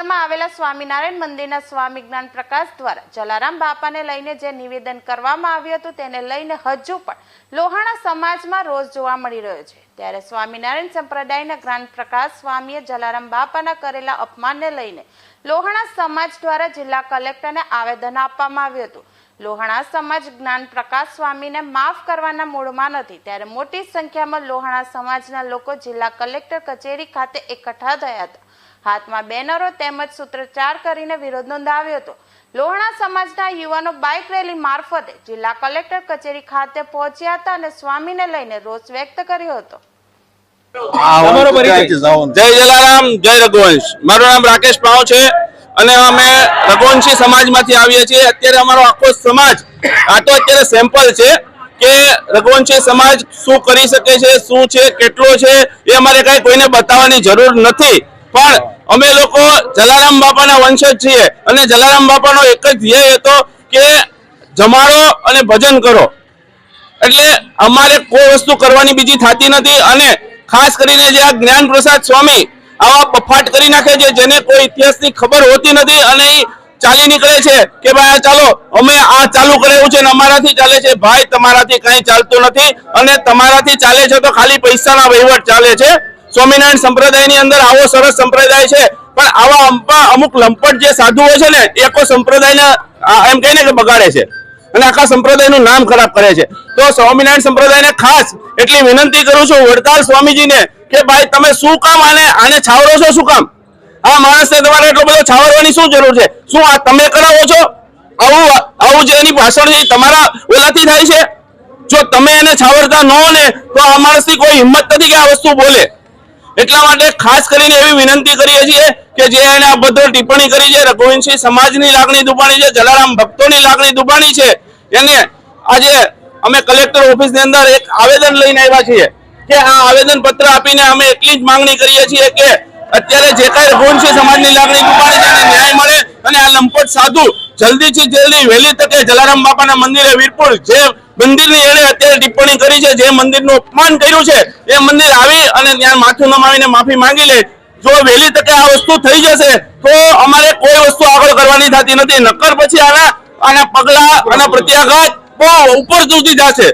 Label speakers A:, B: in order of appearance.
A: સ્વામિનારાયણ મંદિરના સ્વામી જ્ઞાન પ્રકાશ દ્વારા જલારામ બાપાને લઈને જે નિવેદન કરવામાં આવ્યું હતું તેને લઈને હજુ પણ લોહાણા સમાજમાં રોષ જોવા મળી રહ્યો છે. ત્યારે સ્વામિનારાયણ સંપ્રદાયના જ્ઞાન પ્રકાશ સ્વામીએ જલારામ બાપાના કરેલા અપમાનને લઈને લોહાણા સમાજ દ્વારા જિલ્લા કલેક્ટરને આવેદન આપવામાં આવ્યું હતું. લોહાણા સમાજ જ્ઞાન પ્રકાશ સ્વામીને માફ કરવાના મૂળમાં નથી. ત્યારે મોટી સંખ્યામાં લોહાણા સમાજના લોકો જિલ્લા કલેક્ટર કચેરી ખાતે એકઠા થયા હતા. હાથમાં બેનરો તેમજ સૂત્રોચ્ચાર કરીને વિરોધ નોંધાવ્યો હતો. લોહણા સમાજના યુવાનો બાઇક રેલી મારફતે જિલ્લા કલેક્ટર કચેરી ખાતે પહોંચ્યા હતા અને સ્વામીને લઈને રોષ વ્યક્ત કર્યો હતો.
B: જય જલારામ જય રઘુવંશ. મારું નામ રાકેશ પાવ છે અને અમે રઘુવંશી સમાજમાંથી આવીએ છીએ. અત્યારે અમારો આખો સમાજ આ તો અત્યારે સેમ્પલ છે કે રઘુવંશી સમાજ શું કરી શકે છે શું છે કેટલો છે એ અમારે કઈ કોઈને બતાવવાની જરૂર નથી. પણ અમે લોકો જલારામ બાપાના વંશજ છીએ અને જલારામ બાપાનો એક જ ધ્યેય હતો કે જમાડો અને ભજન કરો. એટલે અમારે કોઈ વસ્તુ કરવાની બીજી થતી નથી અને ખાસ કરીને જે આ જ્ઞાન પ્રસાદ સ્વામી આવા બફાટ કરી નાખે છે, જેને કોઈ ઇતિહાસની ખબર હોતી નથી અને એ ચાલી નીકળે છે કે ભાઈ આ ચાલો, અમે આ ચાલુ કરેલું છે અને અમારાથી ચાલે છે, ભાઈ તમારાથી કઈ ચાલતું નથી અને તમારાથી ચાલે છે તો ખાલી પૈસાના વહીવટ ચાલે છે. સ્વામિનારાયણ સંપ્રદાયની અંદર આવો સરસ સંપ્રદાય છે. પણ આવા અમુક- અમુક લંપટ જે સાધુઓ છે ને, એ કોઈ સંપ્રદાયને એમ કહીને કે બગાડે છે. અને આખા સંપ્રદાયનું નામ ખરાબ કરે છે. તો સ્વામિનારાયણ સંપ્રદાયને ખાસ એટલી વિનંતી કરું છું વડતાલ સ્વામીજીને કે ભાઈ, તમે શું કામ આને આને છાવરો છો, શું કામ? આ માણસને તમારે એટલો બધો છાવરવાની શું જરૂર છે? શું આ તમે કરાવો છો? આવું આવું જે એની ભાષણ છે તમારા ઓલાથી થાય છે? જો તમે એને છાવરતા ન ને તો આ માણસની કોઈ હિંમત નથી કે આ વસ્તુ બોલે. એટલા માટે ખાસ કરીને એવી વિનંતી કરીએ છીએ કે જે એને આ ટિપ્પણી કરી છે, રઘુવંશી સમાજની લાગણી દુબાણી છે, જલારામ ભક્તોની લાગણી દુબાણી છે, એને આજે અમે કલેક્ટર ઓફિસની અંદર એક આવેદન લઈને આવ્યા છીએ કે આ આવેદન પત્ર આપીને અમે એટલી જ માંગણી કરીએ છીએ કે અત્યારે જે કાંઈ રઘુવંશી સમાજની લાગણી દુબાણી છે ન્યાય મળે અને આ લંપટ સાધુ જલ્દીથી જલ્દી વહેલી તકે જલારામ બાપાના મંદિરે વીરપુર જે મંદિરની અત્યારે ટિપ્પણી કરી છે, જે મંદિરનું અપમાન કર્યું છે, એ મંદિર આવી અને ત્યાં માથું નમાવીને માફી માંગી લે. જો વહેલી તકે આ વસ્તુ થઈ જશે, તો અમારે કોઈ વસ્તુ આગળ કરવાની થતી નથી. નક્કર પછી આના આના પગલા આના પ્રત્યાઘાત બહુ ઉપર સુધી જશે.